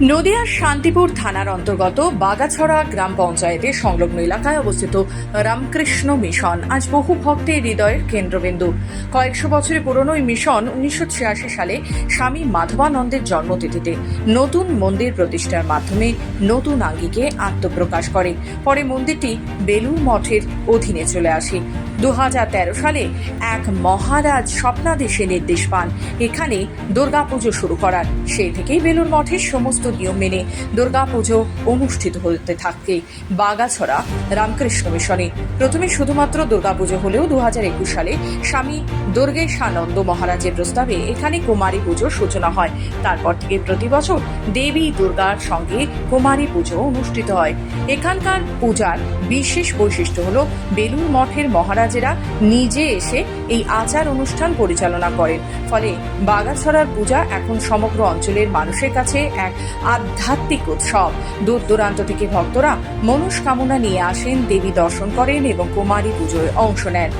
নদিয়ার শান্তিপুর থানার অন্তর্গত বাগাছড়া গ্রাম পঞ্চায়েতের সংলগ্ন এলাকায় অবস্থিত রামকৃষ্ণ মিশন আজ বহু ভক্তের হৃদয়ের কেন্দ্রবিন্দু। কয়েকশো বছরের পুরনো এই মিশন উনিশশো ছিয়াশি সালে স্বামী মাধবানন্দের জন্মতিথিতে নতুন মন্দির প্রতিষ্ঠার মাধ্যমে নতুন আঙ্গিকে আত্মপ্রকাশ করে। পরে মন্দিরটি বেলুর মঠের অধীনে চলে আসে। দু হাজার তেরো সালে এক মহারাজ স্বপ্নাদেশে নির্দেশ পান। এখানে দুর্গাপুজো শুরু করার। সেই থেকেই বেলুর মঠের সমস্ত নিয়ম মেনে দুর্গাপুজো অনুষ্ঠিত হতে থাকে। বাগাছড়া, রামকৃষ্ণ মিশনে। প্রথমে শুধুমাত্র দুর্গাপুজো হলেও দুহাজার একুশ সালে স্বামী দুর্গেশানন্দ মহারাজের প্রস্তাবে এখানে কুমারী পুজোর সূচনা হয়। তারপর থেকে প্রতি বছর দেবী দুর্গার সঙ্গে কুমারী পুজো অনুষ্ঠিত হয়। এখানকার পূজার বিশেষ বৈশিষ্ট্য হল বেলুর মঠের মহারাজেরা নিজে এসে এই আচার অনুষ্ঠান পরিচালনা করেন। ফলে বাগাছড়ার পূজা এখন সমগ্র অঞ্চলের মানুষের কাছে এক আধ্যাত্মিক উৎসব। দূর দূরান্ত থেকে ভক্তরা মনস্কামনা নিয়ে আসেন, দেবী দর্শন করেন এবং কুমারী পুজোয় অংশ নেন।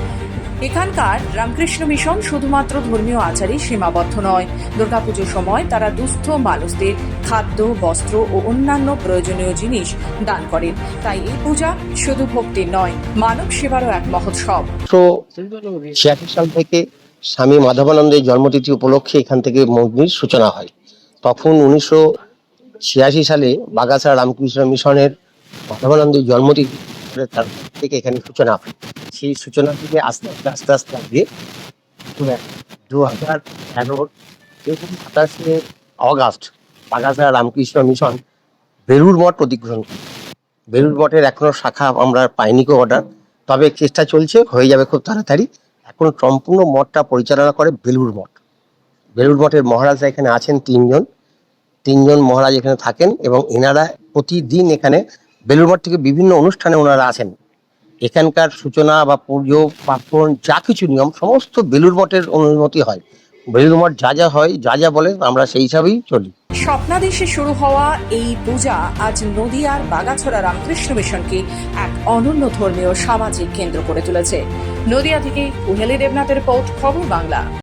এখানকার রামকৃষ্ণ মিশন শুধুমাত্র ধর্মীয় আচারে সীমাবদ্ধ নয়। দুর্গাপুজোর সময় তারা দুস্থ মানুষদের খাদ্য, বস্ত্র ও অন্যান্য প্রয়োজনীয় জিনিস দান করেন। তাই এই পূজা শুধু ভক্তির নয়, মানব সেবারও এক মহোৎসব। সাল থেকে স্বামী মাধবানন্দের জন্মতিথি উপলক্ষে এখান থেকে মন্দির সূচনা হয়। তখন উনিশশো ছিয়াশি সালে বাগাছড়া রামকৃষ্ণ মিশনের মাধবানন্দের জন্মতিথি থেকে এখানে সূচনা হয়। সেই সূচনা থেকে আস্তে আস্তে আস্তে আস্তে আগে দু হাজার এগারো সাতাশে অগাস্ট বাগাছড়া রামকৃষ্ণ মিশন বেলুর মঠ অধিগ্রহণ বেলুর মঠের এখনও শাখা আমরা পাইনি কো অর্ডার। তবে চেষ্টা চলছে, হয়ে যাবে খুব তাড়াতাড়ি। এখন সম্পূর্ণ মঠটা পরিচালনা করে বেলুর মঠ। বেলুর মঠের মহারাজরা এখানে আছেন তিনজন। তিনজন মহারাজ এখানে থাকেন এবং এনারা প্রতিদিন এখানে বেলুর মঠ থেকে বিভিন্ন অনুষ্ঠানে ওনারা আসেন। এখানকার সূচনা বা পুজো, পার্বণ, যা কিছু নিয়ম, সমস্ত বেলুর মঠের অনুমতি হয়। বেলুর মঠ যা যা হয়, যা যা বলে, আমরা সেই হিসাবেই চলি। স্বপ্নাদেশে শুরু হওয়া এই পূজা আজ নদিয়ার বাগাছড়া রামকৃষ্ণ মিশনকে এক অনন্য ধর্মীয় সামাজিক কেন্দ্র করে তুলেছে। নদিয়া থেকে কুহেলি দেবনাথের রিপোর্ট, খবর বাংলা।